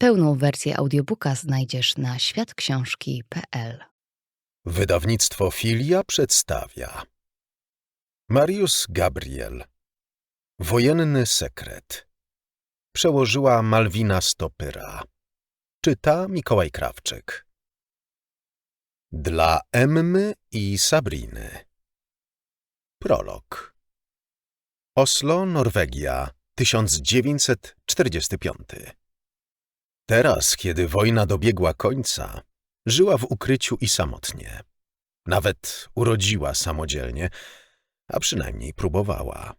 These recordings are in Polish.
Pełną wersję audiobooka znajdziesz na światksiążki.pl. Wydawnictwo Filia przedstawia Marius Gabriel Wojenny sekret. Przełożyła Malwina Stopyra. Czyta Mikołaj Krawczyk. Dla Emmy i Sabriny. Prolog. Oslo, Norwegia, 1945 Teraz, kiedy wojna dobiegła końca, żyła w ukryciu i samotnie. Nawet urodziła samodzielnie, a przynajmniej próbowała.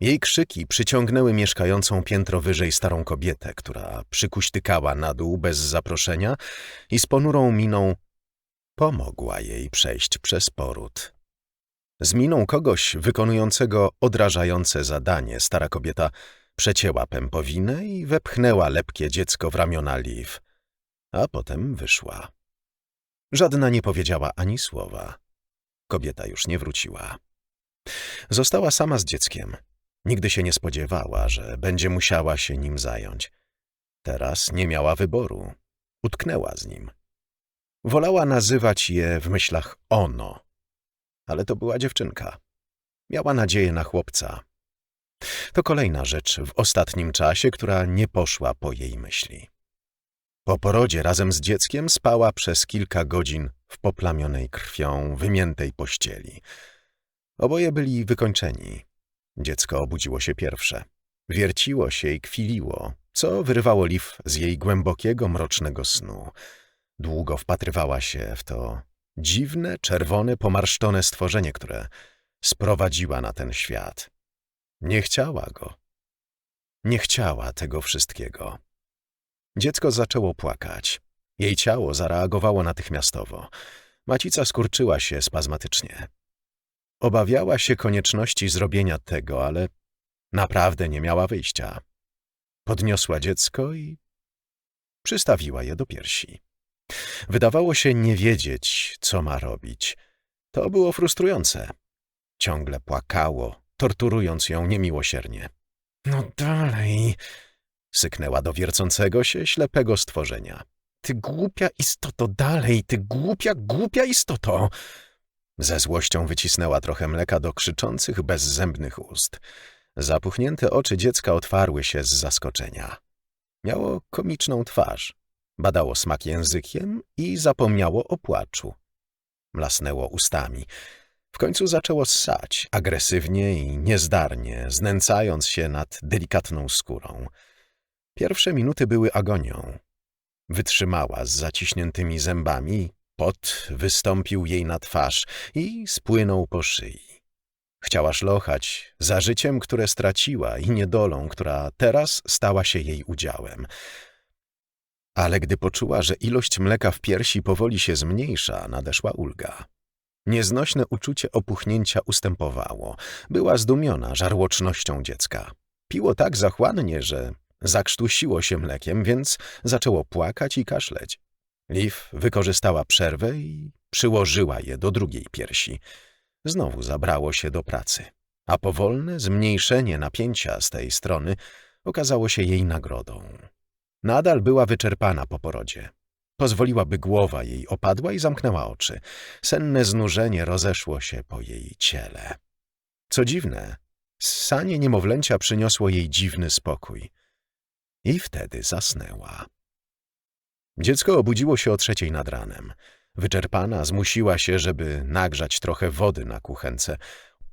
Jej krzyki przyciągnęły mieszkającą piętro wyżej starą kobietę, która przykuśtykała na dół bez zaproszenia i z ponurą miną pomogła jej przejść przez poród. Z miną kogoś wykonującego odrażające zadanie stara kobieta przecięła pępowinę i wepchnęła lepkie dziecko w ramiona Liv, a potem wyszła. Żadna nie powiedziała ani słowa. Kobieta już nie wróciła. Została sama z dzieckiem. Nigdy się nie spodziewała, że będzie musiała się nim zająć. Teraz nie miała wyboru. Utknęła z nim. Wolała nazywać je w myślach ono, ale to była dziewczynka. Miała nadzieję na chłopca. To kolejna rzecz w ostatnim czasie, która nie poszła po jej myśli. Po porodzie razem z dzieckiem spała przez kilka godzin w poplamionej krwią, wymiętej pościeli. Oboje byli wykończeni. Dziecko obudziło się pierwsze. Wierciło się i kwiliło, co wyrywało Liv z jej głębokiego, mrocznego snu. Długo wpatrywała się w to dziwne, czerwone, pomarszczone stworzenie, które sprowadziła na ten świat. Nie chciała go. Nie chciała tego wszystkiego. Dziecko zaczęło płakać. Jej ciało zareagowało natychmiastowo. Macica skurczyła się spazmatycznie. Obawiała się konieczności zrobienia tego, ale naprawdę nie miała wyjścia. Podniosła dziecko i przystawiła je do piersi. Wydawało się nie wiedzieć, co ma robić. To było frustrujące. Ciągle płakało, torturując ją niemiłosiernie. No dalej, syknęła do wiercącego się ślepego stworzenia. Ty głupia istoto, dalej, ty głupia, głupia istoto! Ze złością wycisnęła trochę mleka do krzyczących, bezzębnych ust. Zapuchnięte oczy dziecka otwarły się z zaskoczenia. Miało komiczną twarz. Badało smak językiem i zapomniało o płaczu. Mlasnęło ustami. W końcu zaczęło ssać, agresywnie i niezdarnie, znęcając się nad delikatną skórą. Pierwsze minuty były agonią. Wytrzymała z zaciśniętymi zębami, pot wystąpił jej na twarz i spłynął po szyi. Chciała szlochać za życiem, które straciła i niedolą, która teraz stała się jej udziałem. Ale gdy poczuła, że ilość mleka w piersi powoli się zmniejsza, nadeszła ulga. Nieznośne uczucie opuchnięcia ustępowało. Była zdumiona żarłocznością dziecka. Piło tak zachłannie, że zakrztusiło się mlekiem, więc zaczęło płakać i kaszleć. Liv wykorzystała przerwę i przyłożyła je do drugiej piersi. Znowu zabrało się do pracy, a powolne zmniejszenie napięcia z tej strony okazało się jej nagrodą. Nadal była wyczerpana po porodzie. Pozwoliła, by głowa jej opadła i zamknęła oczy. Senne znużenie rozeszło się po jej ciele. Co dziwne, ssanie niemowlęcia przyniosło jej dziwny spokój. I wtedy zasnęła. Dziecko obudziło się o trzeciej nad ranem. Wyczerpana zmusiła się, żeby nagrzać trochę wody na kuchence.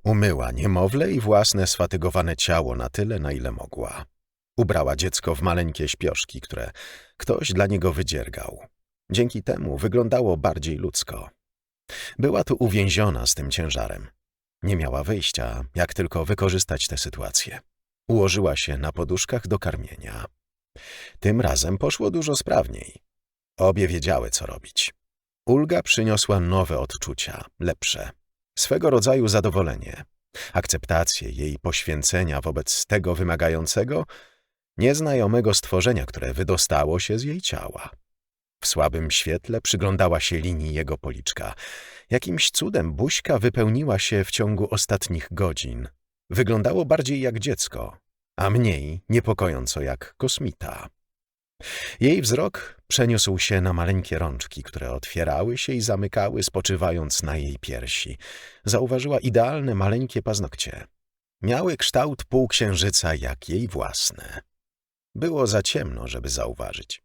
Umyła niemowlę i własne sfatygowane ciało na tyle, na ile mogła. Ubrała dziecko w maleńkie śpioszki, które ktoś dla niego wydziergał. Dzięki temu wyglądało bardziej ludzko. Była tu uwięziona z tym ciężarem. Nie miała wyjścia, jak tylko wykorzystać tę sytuację. Ułożyła się na poduszkach do karmienia. Tym razem poszło dużo sprawniej. Obie wiedziały, co robić. Ulga przyniosła nowe odczucia, lepsze. Swego rodzaju zadowolenie, akceptację jej poświęcenia wobec tego wymagającego, nieznajomego stworzenia, które wydostało się z jej ciała. W słabym świetle przyglądała się linii jego policzka. Jakimś cudem buźka wypełniła się w ciągu ostatnich godzin. Wyglądało bardziej jak dziecko, a mniej niepokojąco jak kosmita. Jej wzrok przeniósł się na maleńkie rączki, które otwierały się i zamykały, spoczywając na jej piersi. Zauważyła idealne, maleńkie paznokcie. Miały kształt półksiężyca jak jej własne. Było za ciemno, żeby zauważyć.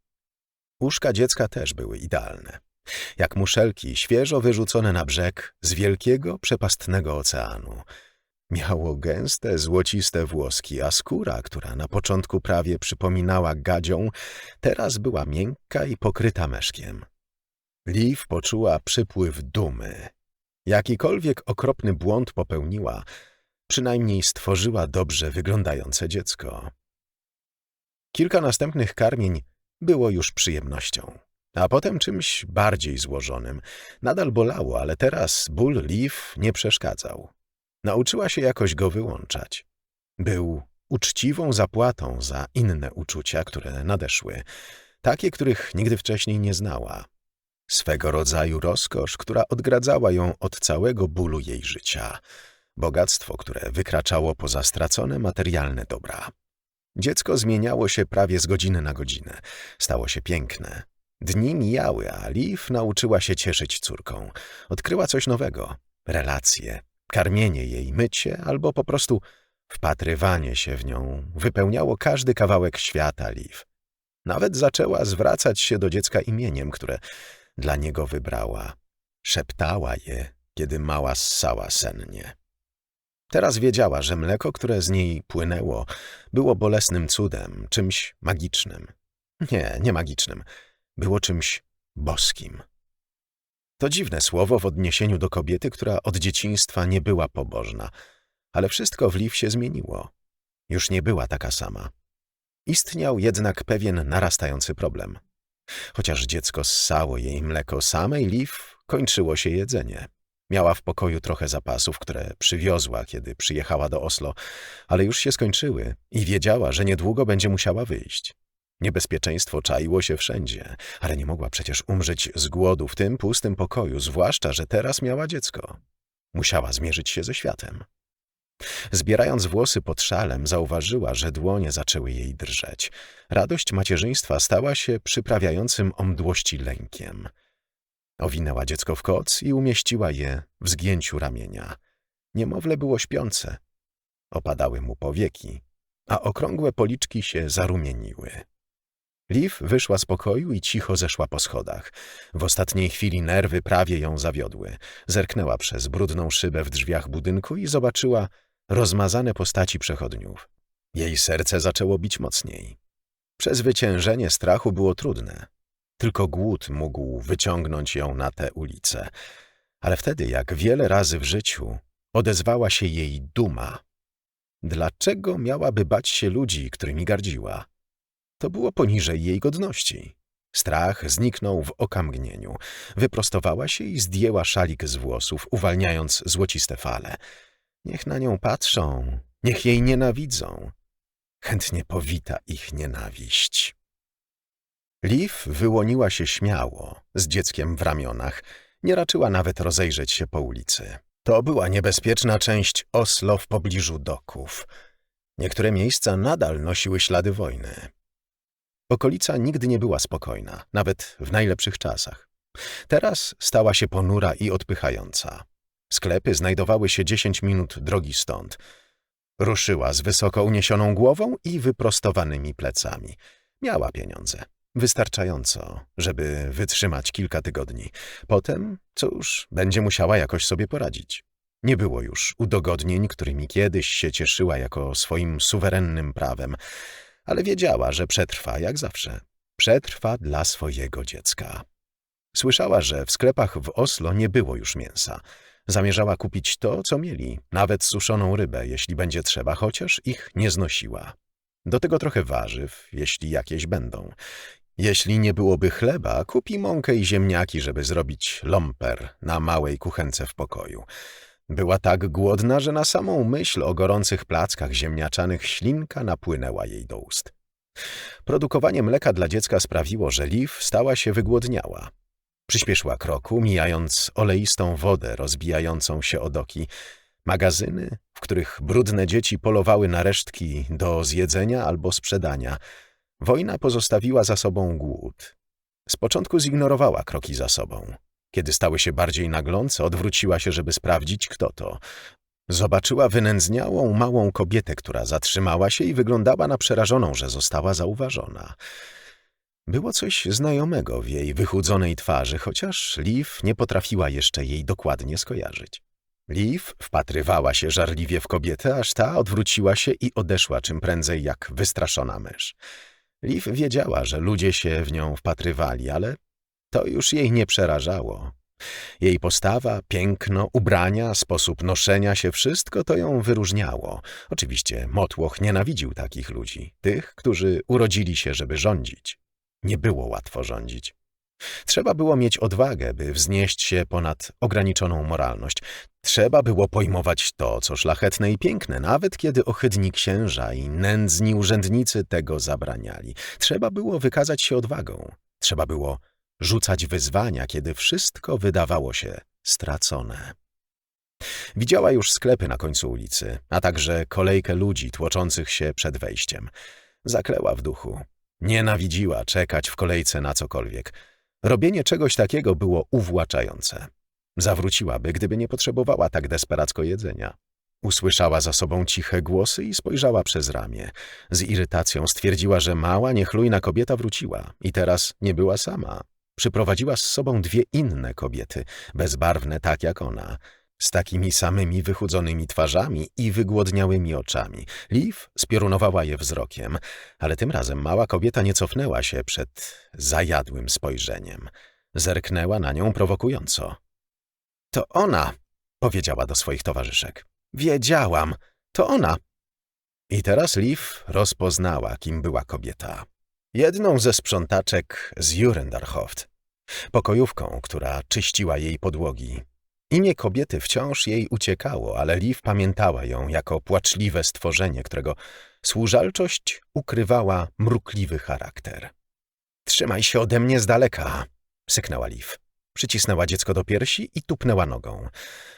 Uszka dziecka też były idealne. Jak muszelki świeżo wyrzucone na brzeg z wielkiego, przepastnego oceanu. Miało gęste, złociste włoski, a skóra, która na początku prawie przypominała gadzią, teraz była miękka i pokryta meszkiem. Liv poczuła przypływ dumy. Jakikolwiek okropny błąd popełniła, przynajmniej stworzyła dobrze wyglądające dziecko. Kilka następnych karmień było już przyjemnością, a potem czymś bardziej złożonym. Nadal bolało, ale teraz ból Liv nie przeszkadzał. Nauczyła się jakoś go wyłączać. Był uczciwą zapłatą za inne uczucia, które nadeszły, takie, których nigdy wcześniej nie znała. Swego rodzaju rozkosz, która odgradzała ją od całego bólu jej życia. Bogactwo, które wykraczało poza stracone materialne dobra. Dziecko zmieniało się prawie z godziny na godzinę. Stało się piękne. Dni mijały, a Liv nauczyła się cieszyć córką. Odkryła coś nowego. Relacje, karmienie jej, mycie albo po prostu wpatrywanie się w nią wypełniało każdy kawałek świata Liv. Nawet zaczęła zwracać się do dziecka imieniem, które dla niego wybrała. Szeptała je, kiedy mała ssała sennie. Teraz wiedziała, że mleko, które z niej płynęło, było bolesnym cudem, czymś magicznym. Nie, nie magicznym. Było czymś boskim. To dziwne słowo w odniesieniu do kobiety, która od dzieciństwa nie była pobożna, ale wszystko w Liv się zmieniło. Już nie była taka sama. Istniał jednak pewien narastający problem. Chociaż dziecko ssało jej mleko samej Liv, kończyło się jedzenie. Miała w pokoju trochę zapasów, które przywiozła, kiedy przyjechała do Oslo, ale już się skończyły i wiedziała, że niedługo będzie musiała wyjść. Niebezpieczeństwo czaiło się wszędzie, ale nie mogła przecież umrzeć z głodu w tym pustym pokoju, zwłaszcza, że teraz miała dziecko. Musiała zmierzyć się ze światem. Zbierając włosy pod szalem, zauważyła, że dłonie zaczęły jej drżeć. Radość macierzyństwa stała się przyprawiającym o mdłości lękiem. Owinęła dziecko w koc i umieściła je w zgięciu ramienia. Niemowlę było śpiące. Opadały mu powieki, a okrągłe policzki się zarumieniły. Liv wyszła z pokoju i cicho zeszła po schodach. W ostatniej chwili nerwy prawie ją zawiodły. Zerknęła przez brudną szybę w drzwiach budynku i zobaczyła rozmazane postaci przechodniów. Jej serce zaczęło bić mocniej. Przezwyciężenie strachu było trudne. Tylko głód mógł wyciągnąć ją na tę ulicę. Ale wtedy, jak wiele razy w życiu, odezwała się jej duma. Dlaczego miałaby bać się ludzi, którymi gardziła? To było poniżej jej godności. Strach zniknął w okamgnieniu. Wyprostowała się i zdjęła szalik z włosów, uwalniając złociste fale. Niech na nią patrzą, niech jej nienawidzą. Chętnie powita ich nienawiść. Liv wyłoniła się śmiało, z dzieckiem w ramionach. Nie raczyła nawet rozejrzeć się po ulicy. To była niebezpieczna część Oslo w pobliżu doków. Niektóre miejsca nadal nosiły ślady wojny. Okolica nigdy nie była spokojna, nawet w najlepszych czasach. Teraz stała się ponura i odpychająca. Sklepy znajdowały się dziesięć minut drogi stąd. Ruszyła z wysoko uniesioną głową i wyprostowanymi plecami. Miała pieniądze. Wystarczająco, żeby wytrzymać kilka tygodni. Potem, cóż, będzie musiała jakoś sobie poradzić. Nie było już udogodnień, którymi kiedyś się cieszyła jako swoim suwerennym prawem, ale wiedziała, że przetrwa jak zawsze. Przetrwa dla swojego dziecka. Słyszała, że w sklepach w Oslo nie było już mięsa. Zamierzała kupić to, co mieli, nawet suszoną rybę, jeśli będzie trzeba, chociaż ich nie znosiła. Do tego trochę warzyw, jeśli jakieś będą. Jeśli nie byłoby chleba, kupi mąkę i ziemniaki, żeby zrobić lomper na małej kuchence w pokoju. Była tak głodna, że na samą myśl o gorących plackach ziemniaczanych ślinka napłynęła jej do ust. Produkowanie mleka dla dziecka sprawiło, że Liv stała się wygłodniała. Przyspieszyła kroku, mijając oleistą wodę rozbijającą się o doki, magazyny, w których brudne dzieci polowały na resztki do zjedzenia albo sprzedania. Wojna pozostawiła za sobą głód. Z początku zignorowała kroki za sobą. Kiedy stały się bardziej naglące, odwróciła się, żeby sprawdzić, kto to. Zobaczyła wynędzniałą, małą kobietę, która zatrzymała się i wyglądała na przerażoną, że została zauważona. Było coś znajomego w jej wychudzonej twarzy, chociaż Liv nie potrafiła jeszcze jej dokładnie skojarzyć. Liv wpatrywała się żarliwie w kobietę, aż ta odwróciła się i odeszła czym prędzej jak wystraszona mysz. Liv wiedziała, że ludzie się w nią wpatrywali, ale to już jej nie przerażało. Jej postawa, piękno, ubrania, sposób noszenia się, wszystko to ją wyróżniało. Oczywiście Motłoch nienawidził takich ludzi, tych, którzy urodzili się, żeby rządzić. Nie było łatwo rządzić. Trzeba było mieć odwagę, by wznieść się ponad ograniczoną moralność. Trzeba było pojmować to, co szlachetne i piękne, nawet kiedy ohydni księża i nędzni urzędnicy tego zabraniali. Trzeba było wykazać się odwagą. Trzeba było rzucać wyzwania, kiedy wszystko wydawało się stracone. Widziała już sklepy na końcu ulicy, a także kolejkę ludzi tłoczących się przed wejściem. Zakleła w duchu. Nienawidziła czekać w kolejce na cokolwiek. Robienie czegoś takiego było uwłaczające. Zawróciłaby, gdyby nie potrzebowała tak desperacko jedzenia. Usłyszała za sobą ciche głosy i spojrzała przez ramię. Z irytacją stwierdziła, że mała, niechlujna kobieta wróciła i teraz nie była sama. Przyprowadziła z sobą dwie inne kobiety, bezbarwne tak jak ona, z takimi samymi wychudzonymi twarzami i wygłodniałymi oczami. Liv spiorunowała je wzrokiem, ale tym razem mała kobieta nie cofnęła się przed zajadłym spojrzeniem. Zerknęła na nią prowokująco. To ona, powiedziała do swoich towarzyszek. Wiedziałam, to ona. I teraz Liv rozpoznała, kim była kobieta. Jedną ze sprzątaczek z Jurendarhoft, pokojówką, która czyściła jej podłogi. Imię kobiety wciąż jej uciekało, ale Liv pamiętała ją jako płaczliwe stworzenie, którego służalczość ukrywała mrukliwy charakter. Trzymaj się ode mnie z daleka, syknęła Liv. Przycisnęła dziecko do piersi i tupnęła nogą.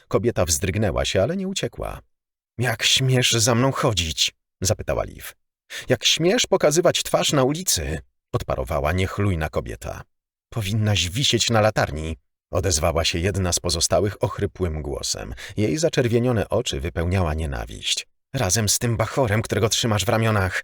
Kobieta wzdrygnęła się, ale nie uciekła. Jak śmiesz za mną chodzić? zapytała Liv. Jak śmiesz pokazywać twarz na ulicy? odparowała niechlujna kobieta. Powinnaś wisieć na latarni, odezwała się jedna z pozostałych ochrypłym głosem. Jej zaczerwienione oczy wypełniała nienawiść. Razem z tym bachorem, którego trzymasz w ramionach.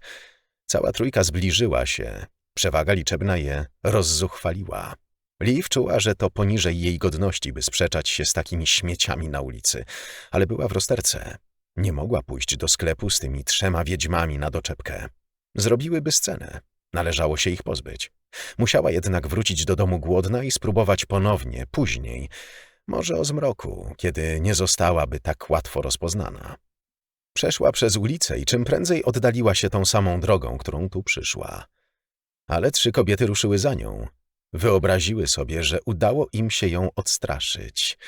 Cała trójka zbliżyła się. Przewaga liczebna je rozzuchwaliła. Liv czuła, że to poniżej jej godności, by sprzeczać się z takimi śmieciami na ulicy, ale była w rozterce. Nie mogła pójść do sklepu z tymi trzema wiedźmami na doczepkę. Zrobiłyby scenę. Należało się ich pozbyć. Musiała jednak wrócić do domu głodna i spróbować ponownie, później. Może o zmroku, kiedy nie zostałaby tak łatwo rozpoznana. Przeszła przez ulicę i czym prędzej oddaliła się tą samą drogą, którą tu przyszła. Ale trzy kobiety ruszyły za nią. Wyobraziły sobie, że udało im się ją odstraszyć.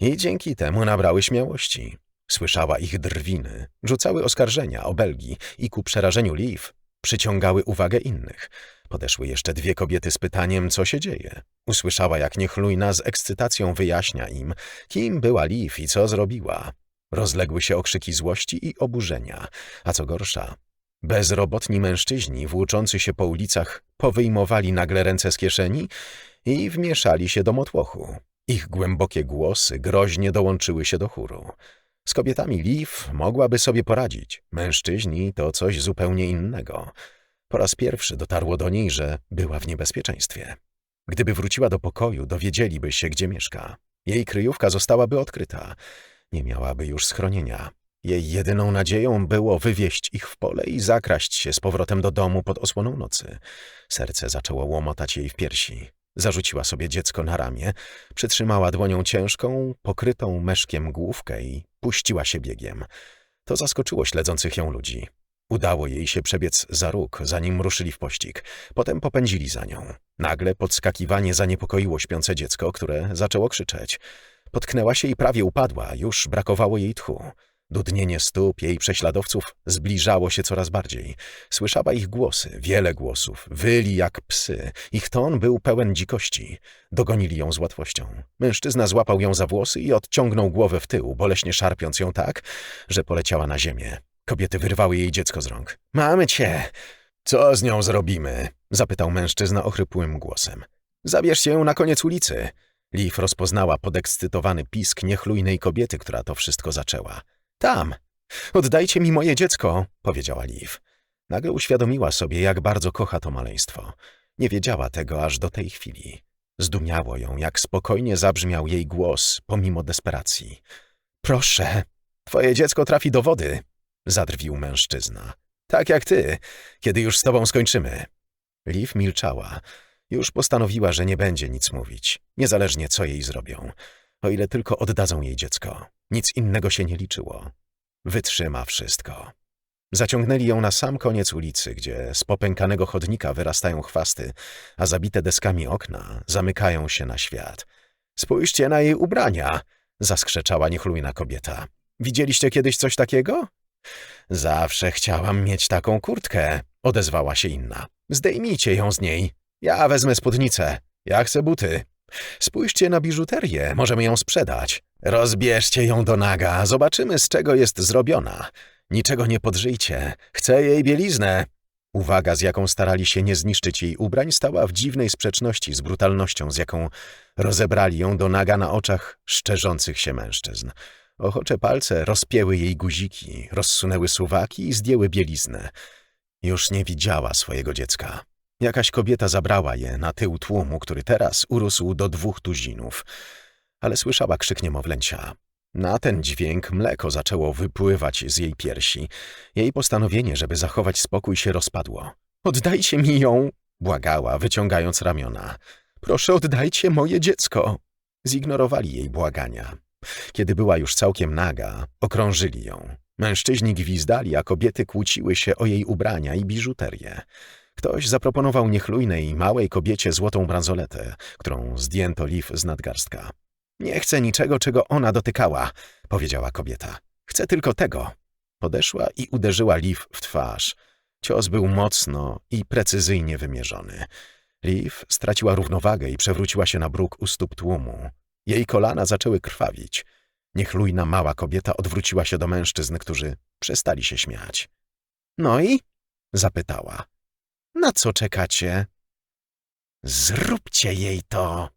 I dzięki temu nabrały śmiałości. Słyszała ich drwiny, rzucały oskarżenia, obelgi i ku przerażeniu Liv przyciągały uwagę innych. Podeszły jeszcze dwie kobiety z pytaniem, co się dzieje. Usłyszała, jak niechlujna z ekscytacją wyjaśnia im, kim była Liv i co zrobiła. Rozległy się okrzyki złości i oburzenia, a co gorsza, bezrobotni mężczyźni włóczący się po ulicach powyjmowali nagle ręce z kieszeni i wmieszali się do motłochu. Ich głębokie głosy groźnie dołączyły się do chóru. Z kobietami Liv mogłaby sobie poradzić. Mężczyźni to coś zupełnie innego. Po raz pierwszy dotarło do niej, że była w niebezpieczeństwie. Gdyby wróciła do pokoju, dowiedzieliby się, gdzie mieszka. Jej kryjówka zostałaby odkryta. Nie miałaby już schronienia. Jej jedyną nadzieją było wywieźć ich w pole i zakraść się z powrotem do domu pod osłoną nocy. Serce zaczęło łomotać jej w piersi. Zarzuciła sobie dziecko na ramię, przytrzymała dłonią ciężką, pokrytą meszkiem główkę i puściła się biegiem. To zaskoczyło śledzących ją ludzi. Udało jej się przebiec za róg, zanim ruszyli w pościg. Potem popędzili za nią. Nagle podskakiwanie zaniepokoiło śpiące dziecko, które zaczęło krzyczeć. Potknęła się i prawie upadła, już brakowało jej tchu. Dudnienie stóp jej prześladowców zbliżało się coraz bardziej. Słyszała ich głosy, wiele głosów, wyli jak psy. Ich ton był pełen dzikości. Dogonili ją z łatwością. Mężczyzna złapał ją za włosy i odciągnął głowę w tył, boleśnie szarpiąc ją tak, że poleciała na ziemię. Kobiety wyrwały jej dziecko z rąk. Mamy cię! Co z nią zrobimy? zapytał mężczyzna ochrypłym głosem. Zabierzcie ją na koniec ulicy. Liv rozpoznała podekscytowany pisk niechlujnej kobiety, która to wszystko zaczęła. Tam! Oddajcie mi moje dziecko, powiedziała Liv. Nagle uświadomiła sobie, jak bardzo kocha to maleństwo. Nie wiedziała tego aż do tej chwili. Zdumiało ją, jak spokojnie zabrzmiał jej głos, pomimo desperacji. Proszę, twoje dziecko trafi do wody, zadrwił mężczyzna. Tak jak ty, kiedy już z tobą skończymy. Liv milczała. Już postanowiła, że nie będzie nic mówić, niezależnie co jej zrobią, o ile tylko oddadzą jej dziecko. Nic innego się nie liczyło. Wytrzyma wszystko. Zaciągnęli ją na sam koniec ulicy, gdzie z popękanego chodnika wyrastają chwasty, a zabite deskami okna zamykają się na świat. Spójrzcie na jej ubrania, zaskrzeczała niechlujna kobieta. Widzieliście kiedyś coś takiego? Zawsze chciałam mieć taką kurtkę, odezwała się inna. Zdejmijcie ją z niej. Ja wezmę spódnicę. Ja chcę buty. Spójrzcie na biżuterię, możemy ją sprzedać. Rozbierzcie ją do naga, zobaczymy z czego jest zrobiona. Niczego nie podżyjcie, chcę jej bieliznę. Uwaga, z jaką starali się nie zniszczyć jej ubrań, stała w dziwnej sprzeczności z brutalnością, z jaką rozebrali ją do naga na oczach szczerzących się mężczyzn. Ochocze palce rozpięły jej guziki, rozsunęły suwaki i zdjęły bieliznę. Już nie widziała swojego dziecka. Jakaś kobieta zabrała je na tył tłumu, który teraz urósł do dwóch tuzinów. Ale słyszała krzyk niemowlęcia. Na ten dźwięk mleko zaczęło wypływać z jej piersi. Jej postanowienie, żeby zachować spokój, się rozpadło. Oddajcie mi ją! błagała, wyciągając ramiona. Proszę, oddajcie moje dziecko! Zignorowali jej błagania. Kiedy była już całkiem naga, okrążyli ją. Mężczyźni gwizdali, a kobiety kłóciły się o jej ubrania i biżuterię. Ktoś zaproponował niechlujnej, małej kobiecie złotą bransoletę, którą zdjęto Liv z nadgarstka. Nie chcę niczego, czego ona dotykała, powiedziała kobieta. Chcę tylko tego. Podeszła i uderzyła Liv w twarz. Cios był mocno i precyzyjnie wymierzony. Liv straciła równowagę i przewróciła się na bruk u stóp tłumu. Jej kolana zaczęły krwawić. Niechlujna mała kobieta odwróciła się do mężczyzn, którzy przestali się śmiać. No i? zapytała. Na co czekacie? Zróbcie jej to!